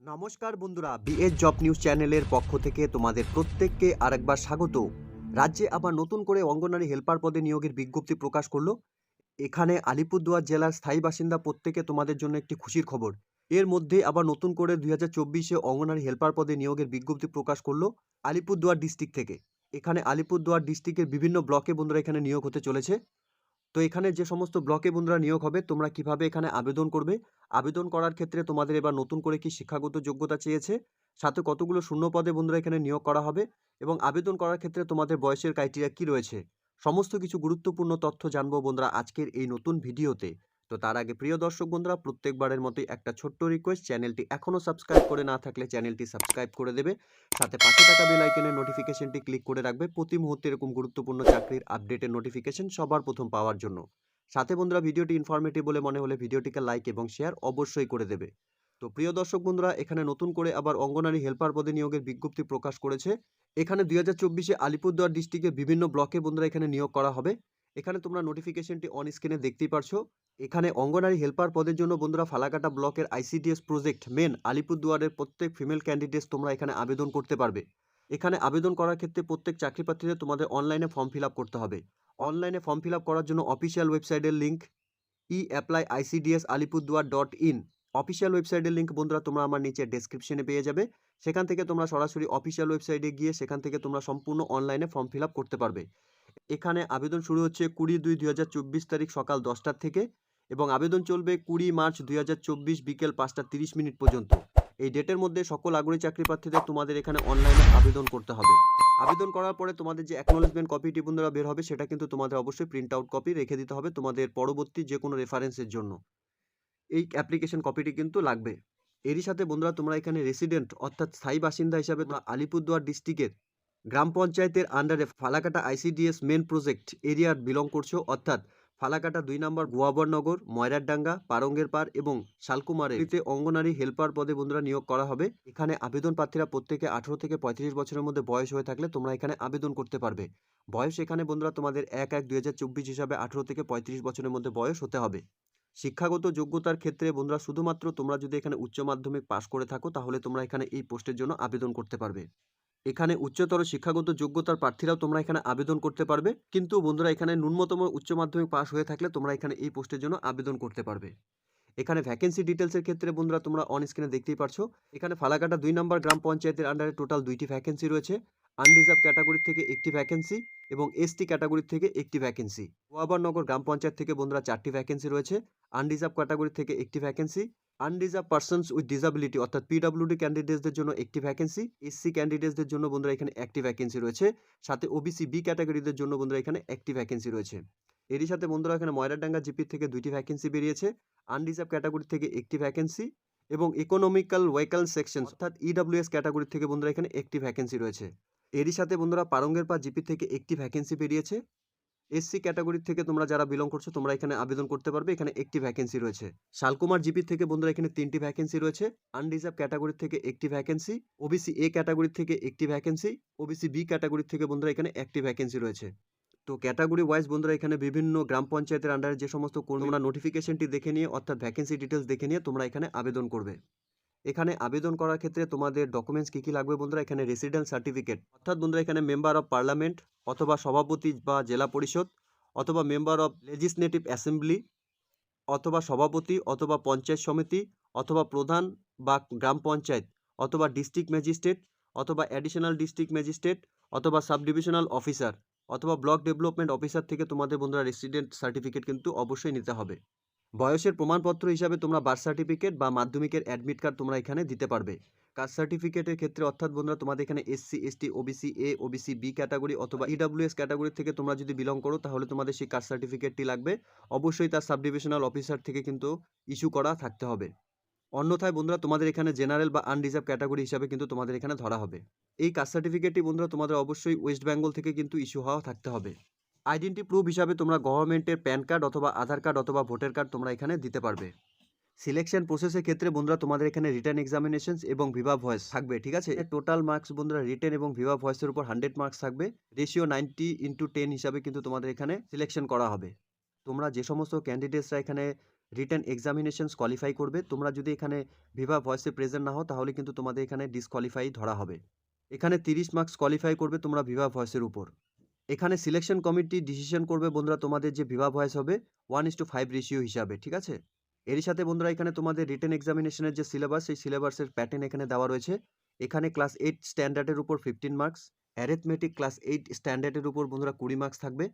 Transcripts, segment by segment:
নমস্কার বন্ধুরা BS job news চ্যানেলের পক্ষ থেকে তোমাদের প্রত্যেককে আরেকবার স্বাগত। রাজ্যে আবার নতুন করে অঙ্গনারী হেল্পার পদে নিয়োগের বিজ্ঞপ্তি প্রকাশ করল। এখানে আলিপুরদুয়ার জেলার স্থায়ী বাসিন্দা প্রত্যেকে তোমাদের জন্য একটি খুশির খবর। এর মধ্যে আবার নতুন করে দুই হাজার চব্বিশে অঙ্গনারী হেল্পার পদে নিয়োগের বিজ্ঞপ্তি প্রকাশ করল আলিপুরদুয়ার ডিস্ট্রিক্ট থেকে। এখানে আলিপুরদুয়ার ডিস্ট্রিক্টের বিভিন্ন ব্লকে বন্ধুরা এখানে নিয়োগ হতে চলেছে। তো এখানে যে সমস্ত ব্লকে বন্ধুরা নিয়োগ হবে, তোমরা কীভাবে এখানে আবেদন করবে? আবেদন করার ক্ষেত্রে তোমাদের এবার নতুন করে কি শিক্ষাগত যোগ্যতা চেয়েছে? সাথে কতগুলো শূন্য পদে বন্ধুরা এখানে নিয়োগ করা হবে? এবং আবেদন করার ক্ষেত্রে তোমাদের বয়সের ক্রাইটেরিয়া কি রয়েছে? সমস্ত কিছু গুরুত্বপূর্ণ তথ্য জানব বন্ধুরা আজকের এই নতুন ভিডিওতে। তো তার আগে প্রিয় দর্শক বন্ধুরা, প্রত্যেকবারের মতোই একটা ছোট্ট রিকোয়েস্ট চ্যানেলটি এখনও সাবস্ক্রাইব করে না থাকলে চ্যানেলটি সাবস্ক্রাইব করে দেবে। সাথে পাশে থাকা বেল আইকনের নোটিফিকেশনটি ক্লিক করে রাখবে। প্রতি মুহূর্তে এরকম গুরুত্বপূর্ণ চাকরির আপডেটের নোটিফিকেশন সবার প্রথম পাওয়ার জন্য। সাথে বন্ধুরা, ভিডিওটি ইনফরমেটিভ বলে মনে হলে ভিডিওটিকে লাইক এবং শেয়ার অবশ্যই করে দেবে। তো প্রিয় দর্শক বন্ধুরা, এখানে নতুন করে আবার অঙ্গনারী হেল্পার পদে নিয়োগের বিজ্ঞপ্তি প্রকাশ করেছে। এখানে দুই হাজার চব্বিশে আলিপুরদুয়ার ডিস্ট্রিক্টের বিভিন্ন ব্লকে বন্ধুরা এখানে নিয়োগ করা হবে। এখানে তোমরা নোটিফিকেশনটি অন স্ক্রিনে দেখতেই পারছ। এখানে অঙ্গনারী হেল্পার পদের জন্য বন্ধুরা ফালাকাটা ব্লকের আইসিডিএস প্রজেক্ট মেন আলিপুরদুয়ারের প্রত্যেক ফিমেল ক্যান্ডিডেটস তোমরা এখানে আবেদন করতে পারবে। এখানে আবেদন করার ক্ষেত্রে প্রত্যেক চাকরি প্রার্থীদের তোমাদের অনলাইনে ফর্ম ফিল করতে হবে। অনলাইনে ফর্ম ফিল করার জন্য অফিসিয়াল ওয়েবসাইটের link e apply ICDS Alipurduar dot in official ওয়েবসাইটের লিঙ্ক বন্ধুরা তোমরা আমার নিচে ডেসক্রিপশনে পেয়ে যাবে। সেখান থেকে তোমরা সরাসরি অফিসিয়াল ওয়েবসাইটে গিয়ে সেখান থেকে তোমরা সম্পূর্ণ অনলাইনে ফর্ম ফিল করতে পারবে। এখানে আবেদন শুরু হচ্ছে কুড়ি দুই দুই তারিখ সকাল দশটার থেকে এবং আবেদন চলবে কুড়ি মার্চ দুই হাজার চব্বিশ বিকেল পাঁচটা তিরিশ মিনিট পর্যন্ত। এই ডেটের মধ্যে সকল আগ্রহী চাকরি প্রার্থীদের তোমাদের এখানে অনলাইনে আবেদন করতে হবে। আবেদন করার পরে তোমাদের যে অ্যাকনোলেজমেন্ট কপিটি বন্ধুরা বের হবে সেটা কিন্তু তোমাদের অবশ্যই প্রিন্ট আউট কপি রেখে দিতে হবে তোমাদের পরবর্তী যে কোনো রেফারেন্সের জন্য। এই অ্যাপ্লিকেশন কপিটি কিন্তু লাগবে। এরই সাথে বন্ধুরা তোমরা এখানে রেসিডেন্ট অর্থাৎ স্থায়ী বাসিন্দা হিসাবে আলিপুরদুয়ার ডিস্ট্রিক্টের গ্রাম পঞ্চায়েতের আন্ডারে ফালাকাটা আইসিডিএস মেন প্রজেক্ট এরিয়ার বিলং করছ, অর্থাৎ ফালাকাটা দুই নম্বর গোয়াবরনগর ময়রারডাঙ্গা, পারঙ্গের পার এবং শালকুমারে এতে অঙ্গনারী হেল্পার পদে বন্ধুরা নিয়োগ করা হবে। এখানে আবেদন প্রার্থীরা প্রত্যেকে আঠারো থেকে পঁয়ত্রিশ বছরের মধ্যে বয়স হয়ে থাকলে তোমরা এখানে আবেদন করতে পারবে। বয়স এখানে বন্ধুরা তোমাদের এক এক দুই হিসাবে আঠারো থেকে পঁয়ত্রিশ বছরের মধ্যে বয়স হতে হবে। শিক্ষাগত যোগ্যতার ক্ষেত্রে বন্ধুরা শুধুমাত্র তোমরা যদি এখানে উচ্চ মাধ্যমিক পাশ করে থাকো, তাহলে তোমরা এখানে এই পোস্টের জন্য আবেদন করতে পারবে। এখানে উচ্চতর শিক্ষাগত যোগ্যতার প্রার্থীরাও তোমরা এখানে আবেদন করতে পারবে। কিন্তু বন্ধুরা, এখানে ন্যূনতম উচ্চ মাধ্যমিক পাস হয়ে থাকলে তোমরা এখানে এই পোস্টের জন্য আবেদন করতে পারবে। এখানে ভ্যাকেন্সি ডিটেলসের ক্ষেত্রে বন্ধুরা, তোমরা অন স্ক্রিনে দেখতেই পারছ। এখানে ফালাকাটা দুই নম্বর গ্রাম পঞ্চায়েতের আন্ডারে টোটাল দুইটি ভ্যাকেন্সি রয়েছে। আনরিজার্ভ ক্যাটাগরি থেকে একটি ভ্যাকেন্সি এবং এসটি ক্যাটাগরি থেকে একটি ভ্যাকেন্সি গোয়াবারনগর গ্রাম পঞ্চায়েত থেকে বন্ধুরা চারটি ভ্যাকেন্সি রয়েছে। আনরিজার্ভ ক্যাটাগরি থেকে একটি vacancy unreserved persons with disability অর্থাৎ পিডাব্লিউডি ক্যান্ডিডেটসদের জন্য একটি ভ্যাকেন্সি এসসি ক্যান্ডিডেটসদের জন্য বন্ধুরা এখানে একটি ভ্যাকেন্সি রয়েছে। সাথে ওবিসি বি ক্যাটাগরিদের জন্য বন্ধুরা এখানে একটি ভ্যাকেন্সি রয়েছে। এরই সাথে বন্ধুরা এখানে ময়রাডাঙ্গা জিপির থেকে দুইটি ভ্যাকেন্সি বেরিয়েছে। আনরিজার্ভ ক্যাটাগরি থেকে একটি ভ্যাকেন্সি এবং ইকোনমিক্যাল ওয়েকাল সেকশন অর্থাৎ ইডাব্লিউএস ক্যাটাগরি থেকে বন্ধুরা এখানে একটি ভ্যাকেন্সি রয়েছে। এরই সাথে বন্ধুরা পারঙ্গের পা জিপি থেকে একটি ভ্যাকেন্সি বেরিয়েছে। এসসি ক্যাটাগরি থেকে তোমরা যারা বিলং করছ, তোমরা এখানে আবেদন করতে পারবে। এখানে একটি ভ্যাকেন্সি রয়েছে। শালকুমার জিপি থেকে বন্ধুরা, এখানে তিনটি ভ্যাকেন্সি রয়েছে। আনরিজার্ভ ক্যাটাগরি থেকে একটি ভ্যাকেন্সি ওবিসি এ ক্যাটাগরি থেকে একটি ভ্যাকেন্সি ওবিসি বি ক্যাটাগরি থেকে বন্ধুরা, এখানে একটি ভ্যাকেন্সি রয়েছে। তো ক্যাটাগরি ওয়াইজ বন্ধুরা, এখানে বিভিন্ন গ্রাম পঞ্চায়েতের আন্ডারে যে সমস্ত তোমরা নোটিফিকেশনটি দেখে নিয়ে, অর্থাৎ ভ্যাকেন্সি ডিটেলস দেখে নিয়ে তোমরা এখানে আবেদন করবে। এখানে আবেদন করার ক্ষেত্রে তোমাদের ডকুমেন্টস কী কী লাগবে বন্ধুরা? এখানে রেসিডেন্ট সার্টিফিকেট অর্থাৎ বন্ধুরা, এখানে মেম্বার অফ পার্লামেন্ট অথবা সভাপতি বা জেলা পরিষদ অথবা মেম্বার অফ লেজিসলেটিভ অ্যাসেম্বলি অথবা সভাপতি অথবা পঞ্চায়েত সমিতি অথবা প্রধান বা গ্রাম পঞ্চায়েত অথবা ডিস্ট্রিক্ট ম্যাজিস্ট্রেট অথবা অ্যাডিশনাল ডিস্ট্রিক্ট ম্যাজিস্ট্রেট অথবা সাব ডিভিশনাল অফিসার অথবা ব্লক ডেভেলপমেন্ট অফিসার থেকে তোমাদের বন্ধুরা রেসিডেন্ট সার্টিফিকেট কিন্তু অবশ্যই নিতে হবে। বয়সের প্রমাণপত্র হিসাবে তোমরা বার্থ সার্টিফিকেট বা মাধ্যমিকের অ্যাডমিট কার্ড তোমরা এখানে দিতে পারবে। কাস্ট সার্টিফিকেটের ক্ষেত্রে অর্থাৎ বন্ধুরা, তোমাদের এখানে SC ST OBC A OBC B category অথবা ইডাব্লিউএস ক্যাটাগরি থেকে তোমরা যদি বিলং করো, তাহলে তোমাদের সেই কাস্ট সার্টিফিকেটটি লাগবে। অবশ্যই তার সাব ডিভিশনাল অফিসার থেকে কিন্তু ইস্যু করা থাকতে হবে। অন্যথায় বন্ধুরা, তোমাদের এখানে জেনারেল বা আনরিজার্ভ ক্যাটাগরি হিসাবে কিন্তু তোমাদের এখানে ধরা হবে। এই কাস্ট সার্টিফিকেটটি বন্ধুরা, তোমাদের অবশ্যই ওয়েস্ট বেঙ্গল থেকে কিন্তু ইস্যু হওয়া থাকতে হবে। আইডেন্টি প্রুফ হিসাবে তোমরা গভর্নমেন্টের প্যান কার্ড অথবা আধার কার্ড অথবা ভোটার কার্ড তোমরা এখানে দিতে পারবে। সিলেকশন প্রসেসের ক্ষেত্রে বন্ধুরা তোমাদের এখানে রিটার্ন এক্সামিনেশন এবং ভিভা ভয়েস থাকবে, ঠিক আছে? টোটাল মার্কস বন্ধুরা রিটেন এবং ভিভা ভয়েসের উপর হান্ড্রেড মার্কস থাকবে। রেশিও নাইনটি ইন্টু টেন হিসাবে কিন্তু তোমাদের এখানে সিলেকশন করা হবে। তোমরা যে সমস্ত ক্যান্ডিডেটসরা এখানে রিটার্ন এক্সামিনেশনস কোয়ালিফাই করবে, তোমরা যদি এখানে ভিভা ভয়েসে প্রেজেন্ট না হও, তাহলে কিন্তু তোমাদের এখানে ডিসকোয়ালিফাই ধরা হবে। এখানে তিরিশ মার্কস কোয়ালিফাই করবে তোমরা ভিভা ভয়েসের উপর। এখানে সিলেকশন কমিটি ডিসিশন করবে বন্ধুরা তোমাদের যে ভিভা ভয়েস হবে one is two five ratio হিসাবে, ঠিক আছে? এরই সাথে বন্ধুরা এখানে তোমাদের রিটেন এক্সামিনেশনের যে সিলেবাস সেই সিলেবাসের প্যাটার্ন এখানে দেওয়া রয়েছে। এখানে ক্লাস এইট স্ট্যান্ডার্ডের উপর fifteen marks arithmetic class eight স্ট্যান্ডার্ডের উপর বন্ধুরা কুড়ি মার্কস থাকবে।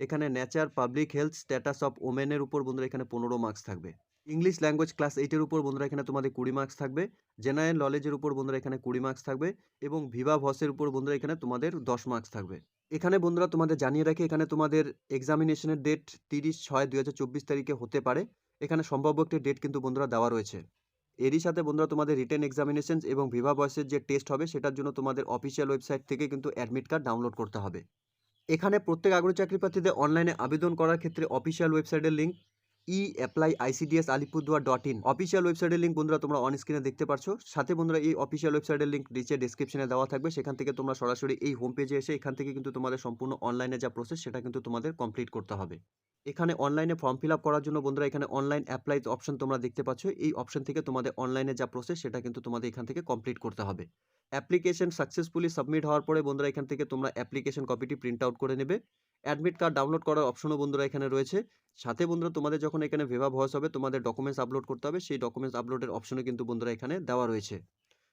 এখানে nature public health status of ওমেনের উপর বন্ধুরা এখানে পনেরো মার্কস থাকবে। ইংলিশ ল্যাঙ্গুয়েজ ক্লাস এইটের উপর বন্ধুরা এখানে তোমাদের কুড়ি মার্কস থাকবে। জেনারেল নলেজের উপর বন্ধুরা এখানে কুড়ি মার্কস থাকবে এবং ভিভা ভসের উপর বন্ধুরা এখানে তোমাদের দশ মার্কস থাকবে। এখানে বন্ধুরা তোমাদের জানিয়ে রাখি, এখানে তোমাদের এক্সামিনেশনের ডেট তিরিশ ছয় দুই তারিখে হতে পারে। এখানে সম্ভাব্য একটি ডেট কিন্তু বন্ধুরা দেওয়া রয়েছে। এরই সাথে বন্ধুরা তোমাদের রিটার্ন এক্সামিনেশন এবং ভিভা বয়সের যে টেস্ট হবে, সেটার জন্য তোমাদের অফিসিয়াল ওয়েবসাইট থেকে কিন্তু অ্যাডমিট কার্ড ডাউনলোড করতে হবে। এখানে প্রত্যেক আগ্রহী চাকরি প্রার্থীদের অনলাইনে আবেদন করার ক্ষেত্রে অফিসিয়াল ওয়েবসাইটের link e apply ICDS Alipurduar dot in official ওয়েবসাইটের লিঙ্ক বন্ধুরা তোমরা অন স্ক্রিনে দেখতে পারছ। সাথে বন্ধুরা এই অফিসিয়াল ওয়েবসাইটের লিঙ্ক নিচে ডিসক্রিপশনে দেওয়া থাকবে। সেখান থেকে তোমরা সরাসরি এই হোম পেজে এসে এখান থেকে কিন্তু তোমাদের সম্পূর্ণ অনলাইনে যা প্রসেস সেটা কিন্তু তোমাদের কমপ্লিট করতে হবে। এখানে অনলাইনে ফর্ম ফিল আপ করার জন্য বন্ধুরা এখানে অনলাইন অ্যাপ্লাই অপশন তোমরা দেখতে পাচ্ছ। এই অপশন থেকে তোমাদের অনলাইনে যা প্রসেস সেটা কিন্তু তোমাদের এখান থেকে কমপ্লিট করতে হবে। অ্যাপ্লিকেশন সাকসেসফুলি সাবমিট হওয়ার পরে বন্ধুরা এখান থেকে তোমরা অ্যাপ্লিকেশন কপিটি প্রিন্ট আউট করে নেবে। অ্যাডমিট কার্ড ডাউনলোড করার অপশনও বন্ধুরা এখানে রয়েছে। সাথে বন্ধুরা তোমাদের যখন এখানে ভেভা ভয়েস হবে, তোমাদের ডকুমেন্টস আপলোড করতে হবে। সেই ডকুমেন্টস আপলোডের অপশনও কিন্তু বন্ধুরা এখানে দেওয়া রয়েছে।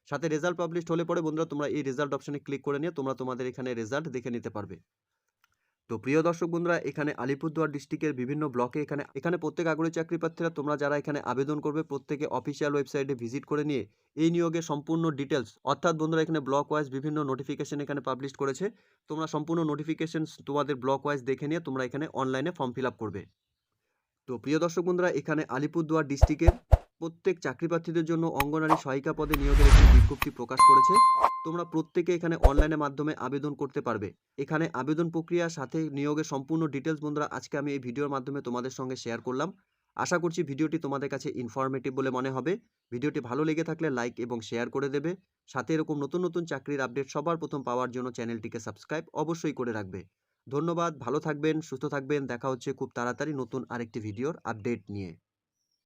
সাথে রেজাল্ট পাবলিশ হলে পরে বন্ধুরা তোমরা এই রেজাল্ট অপশনে ক্লিক করে নিয়ে তোমরা তোমাদের এখানে রেজাল্ট দেখে নিতে পারবে। তো প্রিয় দর্শক বন্ধুরা, এখানে আলিপুরদুয়ার ডিস্ট্রিক্টের বিভিন্ন ব্লকে এখানে এখানে প্রত্যেক আগ্রহী চাকরি প্রার্থীরা তোমরা যারা এখানে আবেদন করবে প্রত্যেকে অফিসিয়াল ওয়েবসাইটে ভিজিট করে নিয়ে এই নিয়োগের সম্পূর্ণ ডিটেলস অর্থাৎ বন্ধুরা, এখানে ব্লক ওয়াইজ বিভিন্ন নোটিফিকেশন এখানে পাবলিশ করেছে। তোমরা সম্পূর্ণ নোটিফিকেশন তোমাদের ব্লক ওয়াইজ দেখে নিয়ে তোমরা এখানে অনলাইনে ফর্ম ফিল করবে। তো প্রিয় দর্শক বন্ধুরা, এখানে আলিপুরদুয়ার ডিস্ট্রিক্টের প্রত্যেক চাকরি প্রার্থীদের জন্য অঙ্গনারী সহায়িকা পদে নিয়োগের একটি বিজ্ঞপ্তি প্রকাশ করেছে। তোমরা প্রত্যেকে এখানে অনলাইনের মাধ্যমে আবেদন করতে পারবে। এখানে আবেদন প্রক্রিয়ার সাথে নিয়োগের সম্পূর্ণ ডিটেলস বন্ধুরা, আজকে আমি এই ভিডিওর মাধ্যমে তোমাদের সঙ্গে শেয়ার করলাম। আশা করছি ভিডিওটি তোমাদের কাছে ইনফরমেটিভ বলে মনে হবে। ভিডিওটি ভালো লেগে থাকলে লাইক এবং শেয়ার করে দেবে। সাথে এরকম নতুন নতুন চাকরির আপডেট সবার প্রথম পাওয়ার জন্য চ্যানেলটিকে সাবস্ক্রাইব অবশ্যই করে রাখবে। ধন্যবাদ, ভালো থাকবেন, সুস্থ থাকবেন। দেখা হচ্ছে খুব তাড়াতাড়ি নতুন আরেকটি ভিডিওর আপডেট নিয়ে।